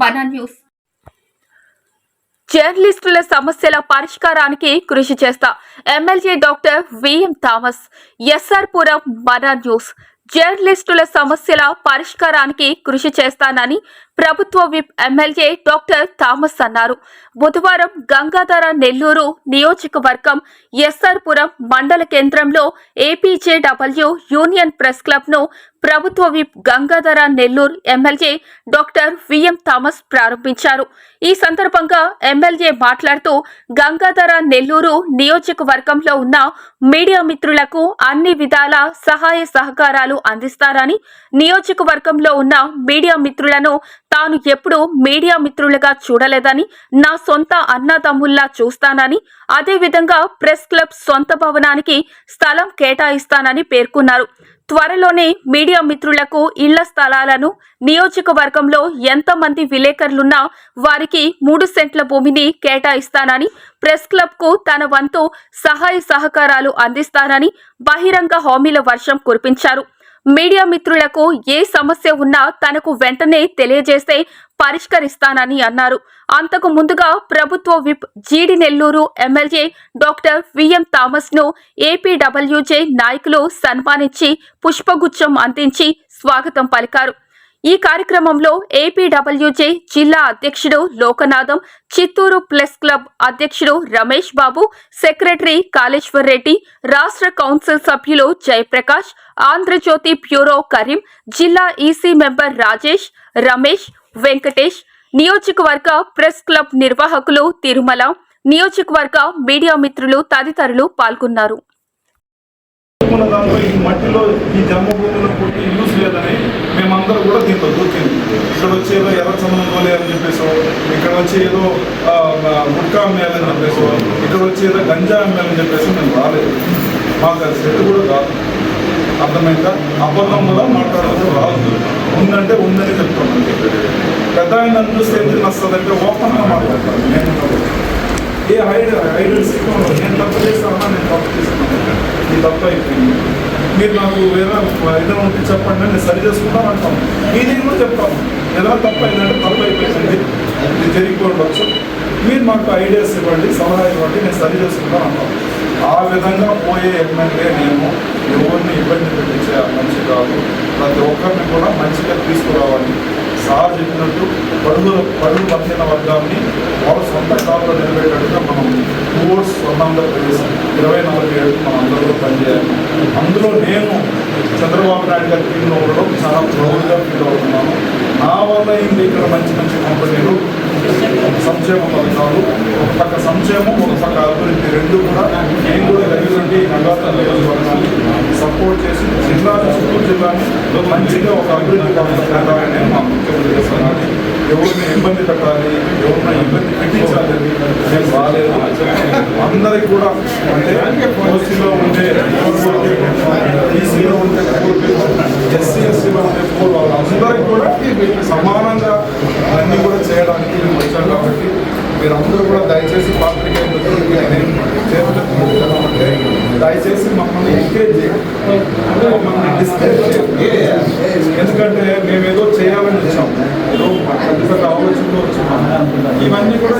బనా news జర్నలిస్టుల సమస్యల పరిష్కారానికి కృషి చేస్తా MLA doctor VM Thomas SR Puram బనా news జర్నలిస్టుల సమస్యల పరిష్కారానికి కృషి చేస్తానని ప్రభుత్వ విప్ ఎమ్మెల్యే డాక్టర్ థామస్ అన్నారు. బుధవారం గంగాధర నెల్లూరు నియోజకవర్గం ఎస్ఆర్ పురం మండల కేంద్రంలో ఏపీజేడబ్ల్యూ యూనియన్ ప్రెస్ క్లబ్ను ప్రభుత్వ whip Gangadhara Nellore MLA doctor V M Thomas ప్రారంభించారు. ఈ సందర్భంగా ఎమ్మెల్యే మాట్లాడుతూ గంగాధర నెల్లూరు నియోజకవర్గంలో ఉన్న మీడియా మిత్రులకు అన్ని విధాల సహాయ సహకారాలు అందిస్తారని నియోజకవర్గంలో ఉన్న మీడియా మిత్రులను తాను ఎప్పుడూ మీడియా మిత్రులుగా చూడలేదని నా సొంత అన్నదమ్ముల్లా చూస్తానని అదేవిధంగా ప్రెస్ క్లబ్ సొంత భవనానికి స్థలం కేటాయిస్తానని పేర్కొన్నారు. త్వరలోనే మీడియా మిత్రులకు ఇళ్ళ స్థలాలను నియోజకవర్గంలో ఎంతమంది విలేకరులున్నా వారికి మూడు సెంట్ల భూమిని కేటాయిస్తానని ప్రెస్ క్లబ్కు తన వంతు సహాయ సహకారాలు అందిస్తానని బహిరంగ హామీల వర్షం కురిపించారు. మీడియా మిత్రులకు ఏ సమస్య ఉన్నా తనకు వెంటనే తెలియజేస్తే పరిష్కరిస్తానని అన్నారు. అంతకు ముందుగా ప్రభుత్వ whip GD Nellore MLA doctor VM థామస్ను APWJ నాయకులు సన్మానించి పుష్పగుచ్చం అందించి స్వాగతం పలికారు. ఈ కార్యక్రమంలో ఏపీడబ్ల్యూజే జిల్లా అధ్యక్షుడు లోకనాథం చిత్తూరు ప్లస్ క్లబ్ అధ్యక్షుడు రమేష్ బాబు సెక్రటరీ కాళేశ్వర్ రెడ్డి రాష్ట్ర కౌన్సిల్ సభ్యులు జయప్రకాష్ ఆంధ్రజ్యోతి బ్యూరో కరీం జిల్లా ఈసీ మెంబర్ రాజేష్ రమేష్ వెంకటేష్ నియోజకవర్గ ప్రెస్ క్లబ్ నిర్వాహకులు తిరుమల నియోజకవర్గ మీడియా మిత్రులు తదితరులు పాల్గొన్నారు. మట్టిలో ఈ జన్మభూమిలో పుట్టి యూస్ లేదని మేమందరూ కూడా దీంట్లో దూకింది ఇక్కడ వచ్చి ఏదో ఎర్ర చందనం అని చెప్పేసి ఇక్కడ వచ్చి ఏదో గుట్కా అమ్మేయాలని చెప్పేసి ఇక్కడ వచ్చి ఏదో గంజా అమ్మేయాలని చెప్పేసి మేము రాలేదు. మాకు అది సెట్ కూడా కాదు. అర్థమైందా? అబద్ధం కూడా మాట్లాడడం రాదు. ఉందంటే ఉందని చెప్తున్నాను పెద్ద ఆయన నన్ను చూస్తే ఎందుకు వస్తుందంటే ఓపెన్గా మాట్లాడతాను. నేను ఏ హైడ్ హైడెన్స్ నేను తప్పు చేస్తానా నేను తప్పు చేస్తాను? ఈ తప్పు అయిపోయింది. మీరు నాకు ఏదైనా ఏదైనా ఉంటే చెప్పండి నేను సరి చేసుకుంటాను అంటాం. ఇది కూడా చెప్తాను. ఎలా తప్ప ఏంటంటే తప్పు అయిపోయింది. ఇది జరిగిపోవచ్చు మీరు మాకు ఐడియాస్ ఇవ్వండి సలహా ఇవ్వండి నేను సరి చేసుకుంటాను అంటాం. ఆ విధంగా పోయే ఎమ్మెల్యే నేను ఎవరిని ఇబ్బంది పెట్టించే మంచి కాదు. ప్రతి ఒక్కరిని కూడా మంచిగా తీసుకురావాలి. సార్ చెప్పినట్టు పడుగు పడుగు పట్టిన వర్గాన్ని వాళ్ళ సొంత కాలంలో నిలబెట్టేట్టుగా మనం కోర్స్ స్వర్ణంలో ప్రవేశం ఇరవై నాలుగు ఏళ్ళు మనం అందరిలో పనిచేయాలి. అందులో నేను చంద్రబాబు నాయుడు గారి టీంలో ఉండడం చాలా ప్రౌడ్గా ఫీల్ అవుతున్నాను. నా వల్ల ఏంటి ఇక్కడ మంచి మంచి కంపెనీలు సంక్షేమ పథకాలు ఒక పక్క సంక్షేమం ఒక పక్క అభివృద్ధి రెండు కూడా నేను కూడా దగ్గరుండి నగర నియోజకవర్గాన్ని సపోర్ట్ చేసి జిల్లాని చిత్తూరు జిల్లాని మంచిగా ఒక అభివృద్ధి పథకం నేను మా ముఖ్యమంత్రి చేస్తున్నాను ఎవరిని ఇబ్బంది పెట్టాలి ఎవరిని ఇబ్బంది పెట్టించాలి నేను బాగాలేదు అందరికి కూడా అంటే ఓసీలో ఉండే ఈసీలో ఉండే ఎస్సీ ఎస్సీలో ఉండే పూర్ వాళ్ళందరికీ కూడా సమానంగా అన్నీ కూడా చేయడానికి మేము వచ్చాం కాబట్టి మీరందరూ కూడా దయచేసి పాత్రికేయులు నేను చేపట్టే దయచేసి మమ్మల్ని ఎంకరేజ్ చేయండి. మమ్మల్ని డిస్కరేజ్ చేయండి. ఎందుకంటే మేము ఏదో చేయాలని వచ్చాం. ఏదో పెద్ద పెద్ద ఆలోచనలో వచ్చాం. ఇవన్నీ కూడా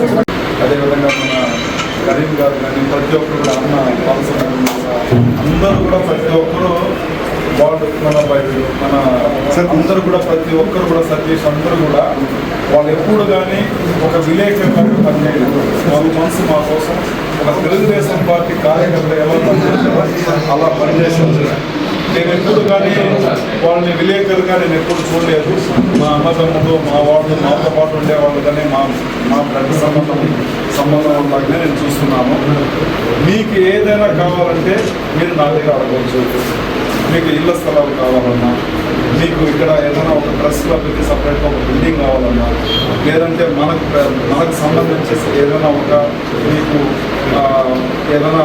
అదేవిధంగా మన కరీం గారు కానీ ప్రతి ఒక్కరు కూడా అన్న పాలస అందరూ కూడా ప్రతి ఒక్కరు వాళ్ళు మన బయలు మన అందరూ కూడా ప్రతి ఒక్కరు కూడా సతీష్ అందరూ కూడా వాళ్ళు ఎప్పుడు కానీ ఒక విలేకరు పనిచేయలేదు. వాళ్ళ మనసు మా కోసం ఒక తెలుగుదేశం పార్టీ కార్యకర్త ఎవరు అలా పనిచేసింది నేను ఎప్పుడు కానీ వాళ్ళని విలేకరుగా నేను ఎప్పుడు చూడలేదు. మా అన్నదమ్ములు మా వాళ్ళు మాతో పాటు ఉండేవాళ్ళు కానీ మా మా బ్లడ్ సంబంధం సంబంధం ఉన్నట్టుగా నేను చూస్తున్నాను. మీకు ఏదైనా కావాలంటే మీరు నా దగ్గర అడగవచ్చు. మీకు ఇళ్ళ స్థలాలు కావాలన్నా మీకు ఇక్కడ ఏదైనా ఒక డ్రెస్ క్లబ్కి సపరేట్గా ఒక బిల్డింగ్ కావాలన్నా లేదంటే మనకు మనకు సంబంధించి ఏదైనా ఒక మీకు ఏదైనా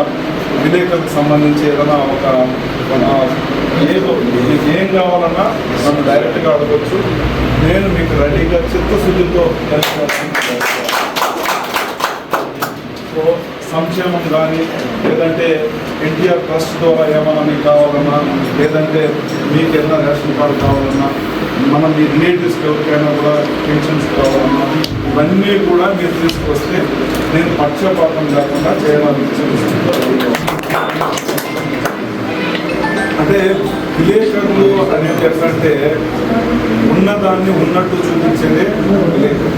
విలేకరులకు సంబంధించి ఏదైనా ఒక ఆ, ఏదో మీకు ఏం కావాలన్నా నన్ను డైరెక్ట్గా అడగచ్చు. నేను మీకు రెడీగా చిత్తశుద్ధితో సో సంక్షేమం కానీ లేదంటే ఎన్టీఆర్ ట్రస్ట్ ద్వారా ఏమైనా మీకు కావాలన్నా లేదంటే మీకు ఏదైనా రేషన్ కార్డు కావాలన్నా మనం మీ రిలేటివ్స్కి ఎవరికైనా కూడా పెన్షన్స్ కావాలన్నా ఇవన్నీ కూడా మీరు తీసుకొస్తే నేను పక్షపాతం లేకుండా చేయడానికి అంటే విలేకరులు అనేది ఎట్లంటే ఉన్నదాన్ని ఉన్నట్టు చూపించేదే విలేకరు.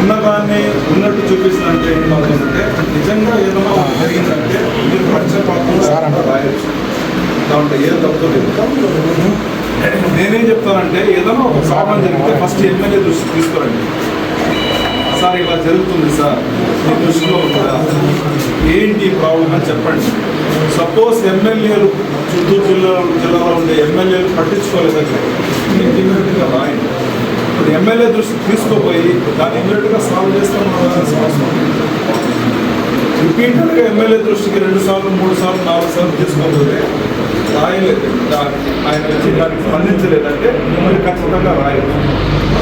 ఉన్నదాన్ని ఉన్నట్టు చూపిస్తుందంటే ఏమవుతుందంటే నిజంగా ఏదైనా జరిగిందంటే మీరు పక్షపాతం రాయొచ్చు. దాంట్లో ఏం తప్పు లేదు. నేనేం చెప్తానంటే ఏదైనా ఒక ప్రాబ్లం జరిగితే ఫస్ట్ ఎమ్మెల్యే దృష్టి తీసుకురండి. సార్ ఇలా జరుగుతుంది సార్. మీ దృష్టిలో ఉందా? ఏంటి ప్రాబ్లం అని చెప్పండి. సపోజ్ ఎమ్మెల్యేలు చిత్తూరు జిల్లా జిల్లాలో ఉండే ఎమ్మెల్యేలు పట్టించుకోలేదంటే మీకు ఇమ్మీడియట్గా రాయండి. ఇప్పుడు ఎమ్మెల్యే దృష్టి తీసుకోపోయి దాన్ని ఇమ్మీడియట్గా సాల్వ్ చేస్తాం అవసరం రిపీటెడ్గా ఎమ్మెల్యే దృష్టికి రెండు సార్లు మూడు సార్లు నాలుగు సార్లు తీసుకోకపోతే రాయలేదు. ఆయన వచ్చి దానికి స్పందించలేదంటే మీరు ఖచ్చితంగా రాయలేదు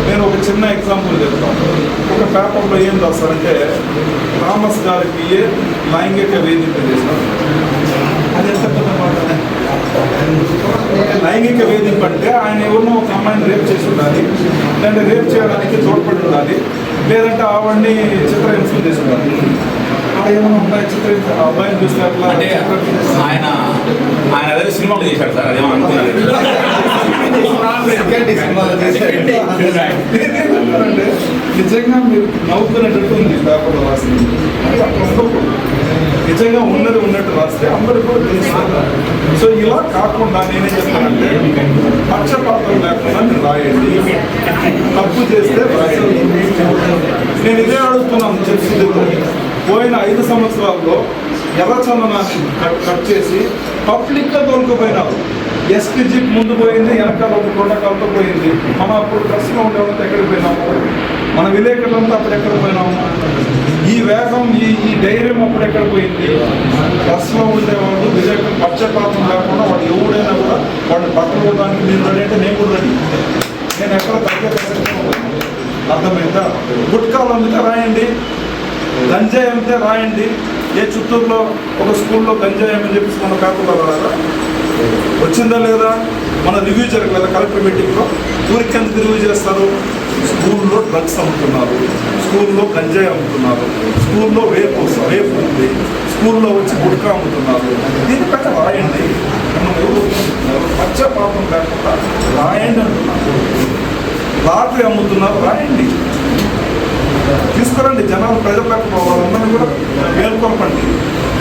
నేను ఒక చిన్న ఎగ్జాంపుల్ చెప్తాను. ఒక పేపర్లో ఏం రాస్తారంటే థామస్ గారికి ఏ లైంగిక వేధింప చేశారు. అది ఎంత పెద్ద మాట? లైంగిక వేధింపు అంటే ఆయన ఎవరినో ఒక అమ్మాయిని రేప్ చేసి ఉండాలి లేదంటే రేప్ చేయడానికి తోడ్పడి ఉండాలి లేదంటే ఆవిడ్ని చిత్రహింసలు చేసి ఉండాలి. అంటే ఆయన ఆయన అదే సినిమాలు చేశాడు సార్ అదేమో అనుకున్నారు నేనేమంటానంటే నిజంగా మీరు నవ్వుకునేటట్టు ఉంది పేపర్లో రాసింది నిజంగా ఉన్నది ఉన్నట్టు రాస్తే అందరూ కూడా సో ఇలా కాకుండా నేనేం చెప్తానంటే పక్షపాతం లేకుండా మీరు రాయండి. తప్పు చేస్తే రాయండి నేను ఇదే అడుగుతున్నాను చెప్తుంది పోయిన ఐదు సంవత్సరాల్లో ఎర్రచందన కట్ కట్ చేసి పబ్లిక్గా దొరికిపోయినారు ఎస్పీ జీప్ ముందు పోయింది వెనకాల ఒక ప్రోటోకాల్తో పోయింది. మనం అప్పుడు ట్రస్ట్లో ఉండేవాళ్ళంతా ఎక్కడికి పోయినాము మన విలేకరులంతా అప్పుడు ఎక్కడ పోయినాము ఈ వేగం ఈ ఈ ధైర్యం అప్పుడు ఎక్కడ పోయింది? ట్రస్ట్లో ఉండేవాళ్ళు విలేకరు పక్షపాతం లేకుండా వాడు ఎవడైనా కూడా వాడిని పట్టుకోవడానికి మీరు రెడీ అంటే నేను కూడా రెడీ. నేను ఎక్కడ తగ్గ అర్థమైందా? గుట్కాలు అందుకే రాయండి. గంజాయి అమ్మితే రాయండి. ఏ చిత్తూరులో ఒక స్కూల్లో గంజాయి అని చెప్పేసి మన కాకుండా రాదా వచ్చిందా లేదా? మన రివ్యూ జరగలేదా కలెక్టర్ మీటింగ్లో ఊరికి ఎందుకు రివ్యూ చేస్తారు? స్కూల్లో డ్రగ్స్ అమ్ముతున్నారు. స్కూల్లో గంజాయి అమ్ముతున్నారు. స్కూల్లో రేపు వేపు ఉంది. స్కూల్లో వచ్చి గుట్కా అమ్ముతున్నారు. దీనిపైన రాయండి. మనం ఎవరు పక్షపాతం లేకుండా రాయండి అంటున్నారు. లాటరీ అమ్ముతున్నారు రాయండి. తీసుకురండి. జనాలు ప్రజలకు వాళ్ళందరినీ కూడా మేల్కొల్పండి.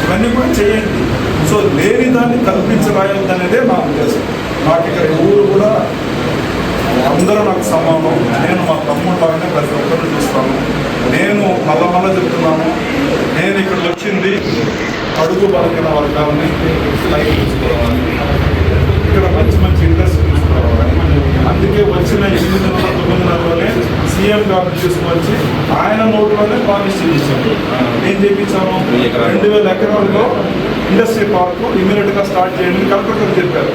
ఇవన్నీ కూడా చేయండి. సో లేని దాన్ని కల్పించరాయద్దు అనేదే నా ఉద్దేశం. నాకు ఇక్కడ ఊరు కూడా అందరూ నాకు సమానం. నేను మా తమ్ముళ్ళలాగానే ప్రతి ఒక్కరిని చూస్తాను. నేను మళ్ళా మళ్ళా చెప్తున్నాను. నేను ఇక్కడ వచ్చింది అడుగు బలకిన వర్గాలని లైఫ్ చూసుకోవాలి ఇక్కడ మంచి మంచి ఇండస్ట్రీ అందుకే వచ్చిన ఎనిమిది నెలల తొమ్మిది నెలలోనే సీఎం గారిని తీసుకొచ్చి ఆయన నోట్లోనే పాలసీ ఇచ్చాము ఏం చేయించాము? రెండు వేల ఎకరాల్లో ఇండస్ట్రీ పార్క్ ఇమీడియట్గా స్టార్ట్ చేయండి కలెక్టర్ గారు చెప్పారు.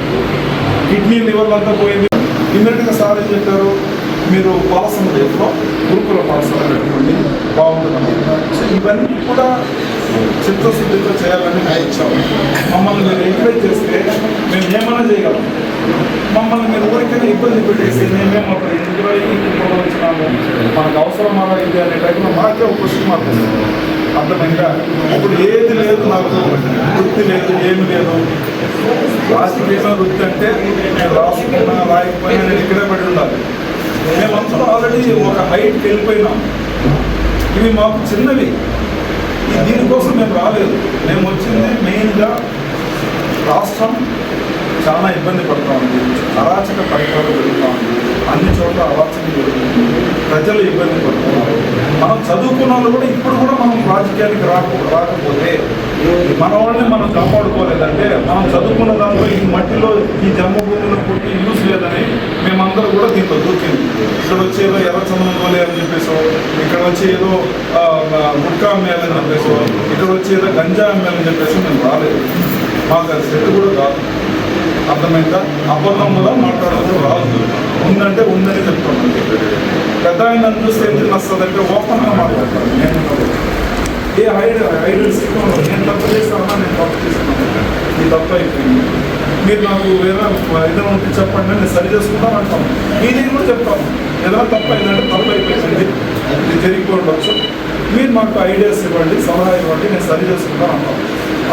కిడ్నీ లివర్ అంతా పోయింది. ఇమీడియట్గా సార్ ఏం చెప్పారు? మీరు పాలసన రేట్లో గురుకుల పాఠశాల పెట్టుకోండి. బాగుంటుందని సో ఇవన్నీ కూడా చిత్తశుద్ధితో చేయాలని ఇచ్చాము. మమ్మల్ని మీరు ఎంకరేజ్ చేస్తే మేము ఏమైనా చేయగలం. మమ్మల్ని మీరు ఊరికైనా ఇబ్బంది పెట్టేసి మేమే మాకు ఎందులో ఇంట్లో వచ్చినాము మనకు అవసరం అలా ఇది అనే టైంలో మాకే ఒక క్వశ్చన్ మార్క్ అర్థమైందా? ఇప్పుడు ఏది లేదు నాకు వృత్తి లేదు ఏమి లేదు. రాజకీయ వృత్తి అంటే నేను రాసుకున్నా రాయకపోయినా నేను ఇక్కడే పడి ఉండాలి. మేమంతా ఆల్రెడీ ఒక హైట్కి వెళ్ళిపోయినాం. ఇవి మాకు చిన్నవి. దీనికోసం మేము రాలేదు. మేము వచ్చింది మెయిన్గా రాష్ట్రం చాలా ఇబ్బంది పడుతూ ఉంది. అరాచక పరిపాలన జరుగుతూ ఉంది. అన్ని చోట్ల అరాచకం జరుగుతుంది. ప్రజలు ఇబ్బంది పడుతున్నారు మనం చదువుకున్న వాళ్ళు కూడా ఇప్పుడు కూడా మనం రాజకీయానికి రాక రాకపోతే మన వాళ్ళని మనం కాపాడుకోలేదంటే మనం చదువుకున్న దాంట్లో ఈ మట్టిలో ఈ జన్మభూమిలో పుట్టి యూస్ లేదని మేమందరూ కూడా దీంతో దూకింది. ఇక్కడ వచ్చి ఏదో ఎర్రచందనం అని చెప్పేసో ఇక్కడ వచ్చి ఏదో గుట్కా అమ్మేయాలని చెప్పేసో ఇక్కడ వచ్చి ఏదో గంజా అమ్మేయాలని చెప్పేసి మేము రాలేదు. మాకు అది సెట్ కూడా కాదు. అర్థమైందా? అబద్ధం కూడా మాట్లాడడం రాదు. ఉందంటే ఉందని చెప్తున్నాను పెద్ద ఆయన నన్ను చూస్తే ఎందుకు వస్తుందంటే ఓపెన్గా మాట్లాడతాను. నేను ఏ హైడ్ హైడెన్స్ నేను తప్పు చేస్తానా నేను తప్పు చేస్తున్నాను ఈ తప్పు అయిపోయింది. మీరు నాకు ఏదైనా ఏదైనా ఉంటే చెప్పండి నేను సరి చేసుకుంటాను అంటాం మీది కూడా చెప్తాను. ఏదైనా తప్పు అయిందంటే తప్పు అయిపోయింది. ఇది జరిగిపోవచ్చు మీరు మాకు ఐడియాస్ ఇవ్వండి సలహా ఇవ్వండి నేను సరి చేసుకుంటాను అంటాం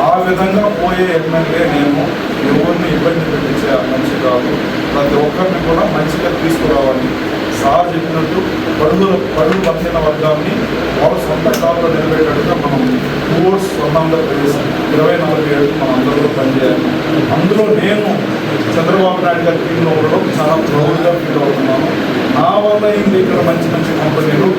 ఆ విధంగా పోయే ఎమ్మెల్యే నేను ఎవరిని ఇబ్బంది పెట్టించే మనిషి కాదు. ప్రతి ఒక్కరిని కూడా మంచిగా తీసుకురావాలి. సార్ చెప్పినట్టు పడుగుల పడుగు పట్టిన వర్గాన్ని వాళ్ళ సొంత కాలంలో నిలబెట్టేట్టుగా మనం టూవర్డ్స్ ఆంధ్రప్రదేశ్ ఇరవై నాలుగు ఏడు మనం అందరూ పనిచేయాలి. అందులో నేను చంద్రబాబు నాయుడు గారి టీంలో ఉండడం చాలా ప్రౌడ్గా ఫీల్ అవుతున్నాను. నా వల్ల ఏంటి ఇక్కడ మంచి మంచి కంపెనీలు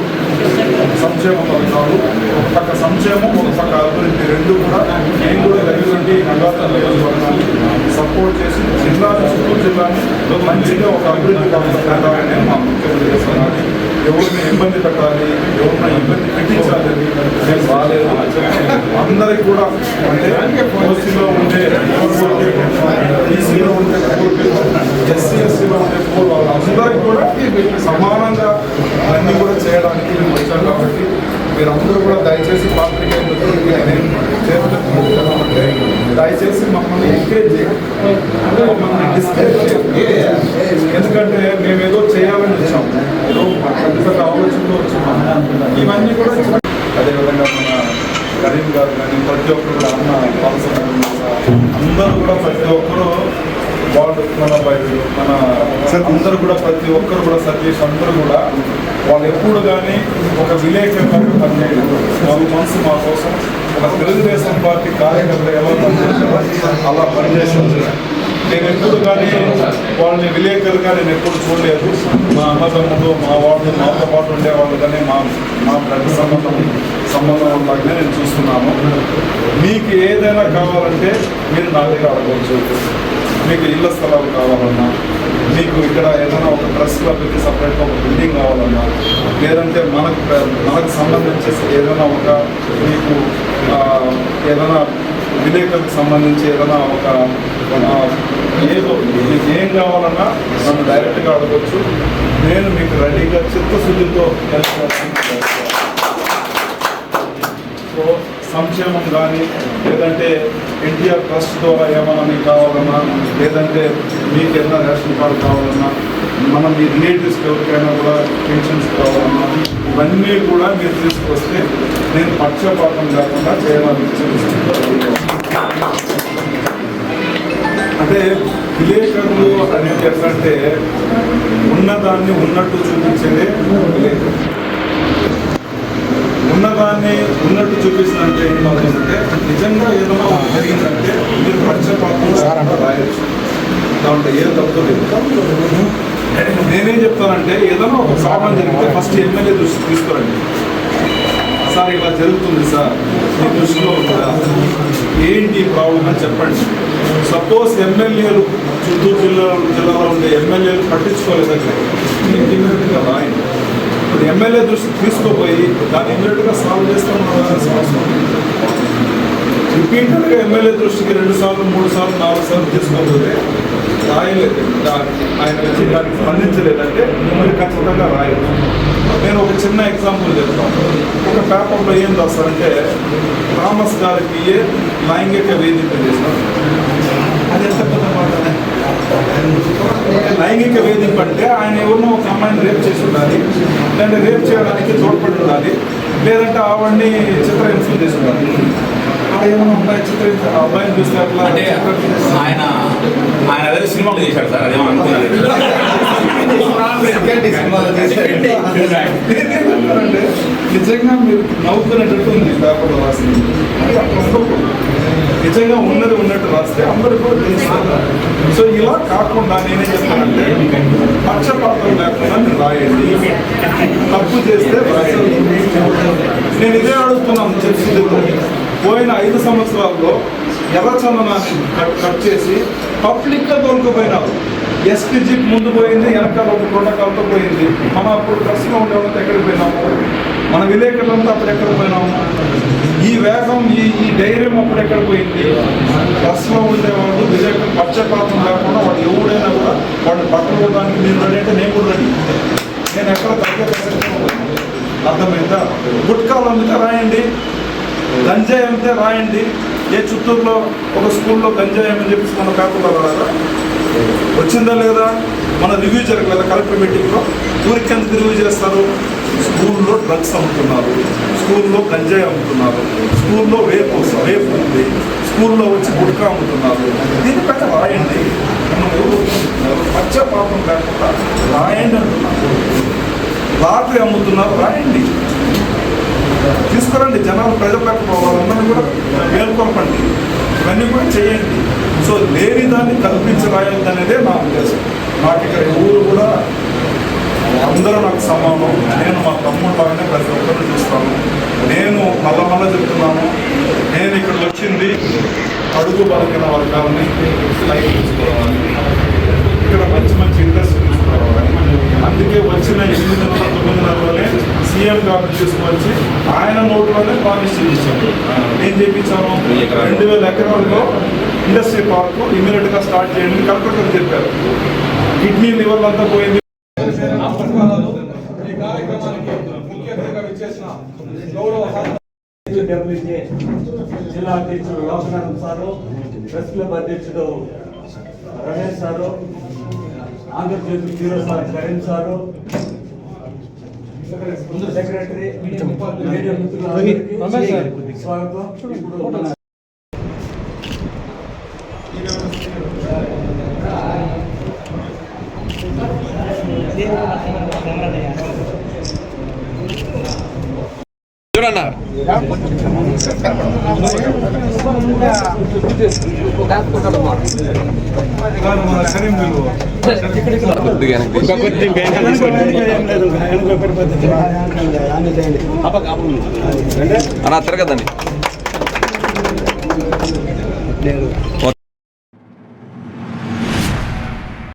సంక్షేమ పథకాలు. ఒక పక్క సంక్షేమం ఒక పక్క అభివృద్ధి రెండు కూడా నేను కూడా రైతులంటే నగారం నియోజకవర్గాన్ని సపోర్ట్ చేసి జిల్లా చిత్తూరు జిల్లాని మంచిగా ఒక అభివృద్ధి పథకాలని నేను మా ముఖ్యమంత్రి చేస్తున్నాను ఎవరిని ఇబ్బంది పెట్టాలి ఎవరిని ఇబ్బంది పెట్టించాలని నేను బాగాలేదు అందరికి కూడా అంటే ఓసీలో ఉండే ఈసీలో ఉండే ఎస్సీ ఎస్సీలో ఉండే ఫోర్ వాళ్ళందరికీ కూడా సమానంగా అన్నీ కూడా చేయడానికి మేము వచ్చాం కాబట్టి మీరందరూ కూడా దయచేసి పాత్రికేయ మిత్రులకి నేను చేరుకుంటే దయచేసి మమ్మల్ని ఎంకరేజ్ చేయండి మమ్మల్ని డిస్కరేజ్ చేయండి ఎందుకంటే మేము ఏదో చేయాలని వచ్చాం ఏదో పెద్ద పెద్ద ఆలోచనతో వచ్చాము ఇవన్నీ కూడా చిన్న- అదేవిధంగా మన కరీం గారు కానీ ప్రతి ఒక్కరు కూడా అన్న పాలసీ అందరూ కూడా ప్రతి ఒక్కరు వాళ్ళు మన బయలు మన అందరూ కూడా ప్రతి ఒక్కరు కూడా అందరూ కూడా వాళ్ళు ఎప్పుడు కానీ ఒక విలేకరుగా పనిచేయడం వాళ్ళ మనసు మా కోసం ఒక తెలుగుదేశం పార్టీ కార్యకర్త ఎలా పనిచేస్తారో అలా పనిచేస్తుంది నేను ఎప్పుడు కానీ వాళ్ళని విలేకరుగా నేను ఎప్పుడు చూడలేదు. మా అన్నదమ్ములు మా వాళ్ళు మాతో పాటు ఉండేవాళ్ళు కానీ మా మా బ్లడ్ సంబంధం సంబంధం లాగానే నేను చూస్తున్నాను. మీకు ఏదైనా కావాలంటే మీరు నా దగ్గర అడగవచ్చు. మీకు ఇళ్ళ స్థలాలు కావాలన్నా మీకు ఇక్కడ ఏదైనా ఒక ప్రెస్ క్లబ్కి సపరేట్గా ఒక బిల్డింగ్ కావాలన్నా లేదంటే మనకు మనకు సంబంధించి ఏదైనా ఒక మీకు ఏదైనా విలేకరులకు సంబంధించి ఏదైనా ఒక ఏదో మీకు ఏం కావాలన్నా నన్ను డైరెక్ట్గా అడగచ్చు. నేను మీకు రెడీగా చిత్తశుద్ధితో help సో సంక్షేమం కానీ లేదంటే ఎన్టీఆర్ ట్రస్ట్ ద్వారా ఏమైనా మీకు కావాలన్నా లేదంటే మీకు ఏదైనా రేషన్ కార్డు కావాలన్నా మనం మీ రిలేటివ్స్కి ఎవరికైనా కూడా పెన్షన్స్ కావాలన్నా ఇవన్నీ కూడా మీరు తీసుకొస్తే నేను పక్షపాతం లేకుండా చేయడానికి అంటే విలేకరులు అనేది ఎట్లంటే ఉన్నదాన్ని ఉన్నట్టు చూపించేదే విలేకరు. ఉన్నదాన్ని ఉన్నట్టు చూపిస్తుందంటే ఏమవుతుందంటే నిజంగా ఏదైనా జరిగిందంటే మీరు పక్షపాతం రాయొచ్చు. దాంట్లో ఏం తప్పు లేదు. నేనేం చెప్తానంటే ఏదైనా ఒక ప్రాబ్లం జరిగితే ఫస్ట్ ఎమ్మెల్యే దృష్టి తీసుకురండి. సార్ ఇలా జరుగుతుంది సార్. మీ దృష్టిలో ఉందా? ఏంటి ప్రాబ్లం అని చెప్పండి. సపోజ్ ఎమ్మెల్యేలు చిత్తూరు జిల్లా జిల్లాలో ఉండే ఎమ్మెల్యేలు పట్టించుకోలేదంటే రాయండి. ఎమ్మెల్యే దృష్టి తీసుకోపోయి దాన్ని ఇమ్మీడియట్గా సాల్వ్ చేస్తాం రిపీటెడ్గా ఎమ్మెల్యే దృష్టికి రెండు సార్లు మూడు సార్లు నాలుగు సార్లు తీసుకోకపోతే రాయలేదు. దా- ఆయన వచ్చి దానికి స్పందించలేదంటే మరి ఖచ్చితంగా రాయలేదు నేను ఒక చిన్న ఎగ్జాంపుల్ చెప్తాను ఒక పేపర్లో ఏం రాస్తారంటే థామస్ గారికి ఏ లైంగిక వేదిక చేశారు? అది ఎంత పెద్ద మాట? లైంగిక వేధింపు అంటే ఆయన ఎవరినో ఒక అమ్మాయిని రేప్ చేసి ఉండాలి లేదంటే రేప్ చేయడానికి తోడ్పడి ఉండాలి లేదంటే ఆవిడ్ని చిత్రహింసలు చేసి ఉండాలి అంటే ఆయన ఆయన అదే సినిమాలు చేశాడు సార్ అదేమో నిజంగా మీరు నవ్వుకునేటట్టు ఉంది పేపర్లో రాసింది. నిజంగా ఉన్నది ఉన్నట్టు రాస్తే అందరూ కూడా సో ఇలా కాకుండా నేనేం చెప్తానంటే పక్షపాతం లేకుండా మీరు రాయండి. తప్పు చేస్తే రాయండి. నేను ఇదే అడుగుతున్నాను చెప్తుంది పోయిన ఐదు సంవత్సరాల్లో ఎర్రచందనాన్ని కట్ కట్ చేసి పబ్లిక్గా దొరికిపోయినారు ఎస్పీ జీప్ ముందు పోయింది వెనకాల ఒక ప్రోటోకాల్తో పోయింది. మనం అప్పుడు ప్రశ్న ఉండేవాళ్ళతో ఎక్కడికి పోయినాము? మన విలేకరులంతా అప్పుడు ఎక్కడ పోయినాము? ఈ వేగం ఈ ఈ ధైర్యం అప్పుడు ఎక్కడ పోయింది? బస్సులో ఉండేవాళ్ళు విలేకరు పక్షపాతం లేకుండా వాడు ఎవడైనా కూడా వాడిని పట్టుకోవడానికి నేను రెడీ అంటే నేను కూడా రెడీ. నేను ఎక్కడ తగ్గ అర్థమైందా? గుట్కాలు అందుకే రాయండి. గంజాయి అంటే రాయండి. ఏ చిత్తూరులో ఒక స్కూల్లో గంజాయి అని చెప్పేసి మన కాకుండా రాదా వచ్చిందా లేదా? మన రివ్యూ జరగలేదా? కలెక్టర్ మీటింగ్లో? ఊరికి ఎందుకు రివ్యూ చేస్తారు? స్కూల్లో డ్రగ్స్ అమ్ముతున్నారు. స్కూల్లో గంజాయి అమ్ముతున్నారు. స్కూల్లో వేపు వేపు ఉంది. స్కూల్లో వచ్చి గుట్కా అమ్ముతున్నారు. దీనిపైన రాయండి. మనం ఎవరు ఊరుకుంటున్నారు? పశ్చాత్తాపం లేకుండా రాయండి అంటున్నారు. లాటరీ అమ్ముతున్నారు రాయండి. తీసుకురండి జనాలు ప్రజలకు వాళ్ళందరినీ కూడా మేల్కొల్పండి. ఇవన్నీ కూడా చేయండి. సో లేని దాన్ని కల్పించి రాయొద్దు అనేదే నా ఉద్దేశం. నాకు ఇక్కడ ఊరు కూడా అందరూ నాకు సమానం. నేను మా తమ్ముళ్ళగానే ప్రతి ఒక్కరిని చూస్తాను. నేను మళ్ళా మళ్ళా చెప్తున్నాను. నేను ఇక్కడ వచ్చింది అడుగు బలకిన వర్గాలని లైఫ్ తీసుకోవాలి ఇక్కడ మంచి మంచి ఇండస్ట్రీ అందుకే వచ్చిన ఎనిమిదిన్నర తొమ్మిదిన్నరలోనే సీఎం గారిని తీసుకొచ్చి ఆయన నోట్లోనే పాలిష్ చేయించాను నేను చేయించాను రెండు వేల ఎకరాల్లో ఇండస్ట్రీ పార్క్ ఇమీడియట్గా స్టార్ట్ చేయండి కలెక్టర్ చెప్పారు. కిడ్నీ లివర్లు అంతా పోయింది. ఈ కార్యక్రమానికి ముఖ్య అతిథిగా విచ్చేసిన గౌరవ డబ్ల్యూజే జిల్లా అధ్యక్షుడు లోకనాథం సారు ప్రెస్ క్లబ్ అధ్యక్షుడు Ramesh sir Andhra Jyothy bureau sir Karim sir secretary media స్వాగతం. ఇప్పుడు మన కరీం విలువ అలా తిరగదండి